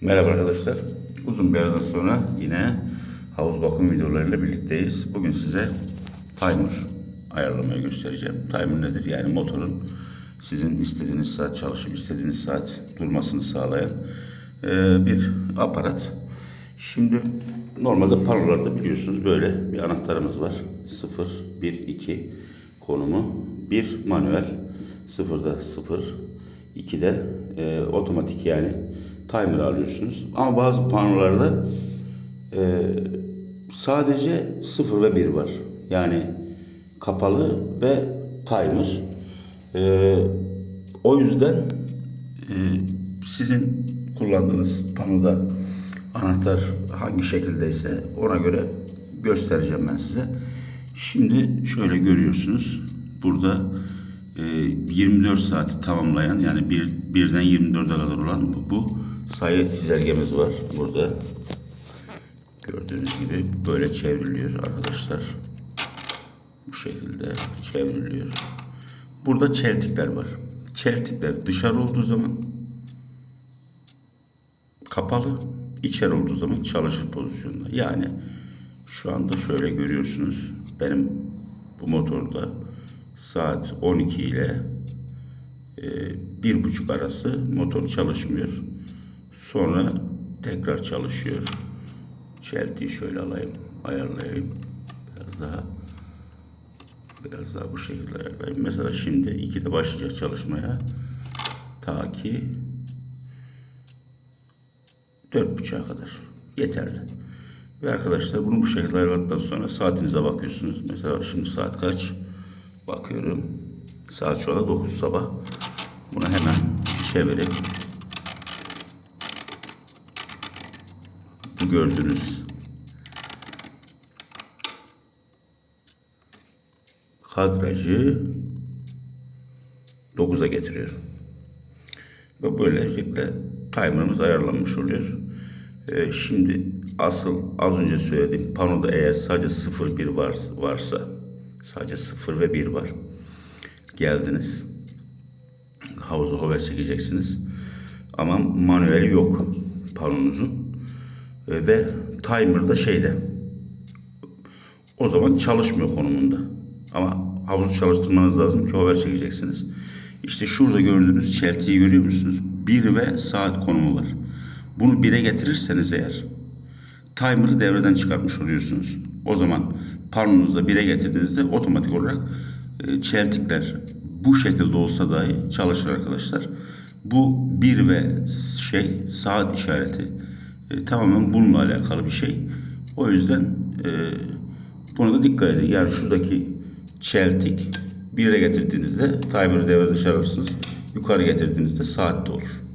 Merhaba arkadaşlar. Uzun bir aradan sonra yine havuz bakım videolarıyla birlikteyiz. Bugün size timer ayarlamayı göstereceğim. Timer nedir? Yani motorun sizin istediğiniz saat çalışıp istediğiniz saat durmasını sağlayan eee, bir aparat. Şimdi normalde panolarda biliyorsunuz böyle bir anahtarımız var. 0, 1, 2 konumu. 1 manuel, 0'da 0, 2'de e, otomatik yani timer alıyorsunuz. Ama bazı panolarda e, sadece 0 ve 1 var. Yani kapalı ve timer. E, o yüzden e, sizin kullandığınız panoda anahtar hangi şekildeyse ona göre göstereceğim ben size. Şimdi şöyle görüyorsunuz. Burada e, 24 saati tamamlayan yani bir, birden 24'e kadar olan bu, bu sayı çizelgemiz var burada. Gördüğünüz gibi böyle çevriliyor arkadaşlar. Bu şekilde çevriliyor. Burada çeltikler var. Çeltikler dışarı olduğu zaman kapalı, içeri olduğu zaman çalışır pozisyonda. Yani şu anda şöyle görüyorsunuz. Benim bu motorda saat 12 ile e, bir buçuk arası motor çalışmıyor. Sonra tekrar çalışıyor. Çeltiyi şöyle alayım, ayarlayayım. Biraz daha biraz daha bu şekilde ayarlayayım. Mesela şimdi 2'de başlayacak çalışmaya. Ta ki dört buçuğa kadar. Yeterli. Ve arkadaşlar bunu bu şekilde ayarladıktan sonra saatinize bakıyorsunuz. Mesela şimdi saat kaç? Bakıyorum. Saat şu anda 9 sabah. Bunu hemen çevirip bu gördüğünüz kadrajı 9'a getiriyorum. Ve böylelikle timer'ımız ayarlanmış oluyor. Ee, şimdi asıl az önce söylediğim panoda eğer sadece 0 1 var, varsa sadece 0 ve 1 var. Geldiniz. Havuzu hover çekeceksiniz. Ama manuel yok panonuzun. Ee, ve timer da şeyde. O zaman çalışmıyor konumunda. Ama havuzu çalıştırmanız lazım ki hover çekeceksiniz. İşte şurada gördüğünüz çeltiyi görüyor musunuz? 1 ve saat konumu var. Bunu 1'e getirirseniz eğer timer'ı devreden çıkartmış oluyorsunuz. O zaman da 1'e getirdiğinizde otomatik olarak e, çeltikler bu şekilde olsa dahi çalışır arkadaşlar. Bu 1 ve şey saat işareti e, tamamen bununla alakalı bir şey. O yüzden e, buna da dikkat edin. Yani şuradaki çeltik 1'e getirdiğinizde timer'ı devreden çıkarırsınız. Yukarı getirdiğinizde saat de olur.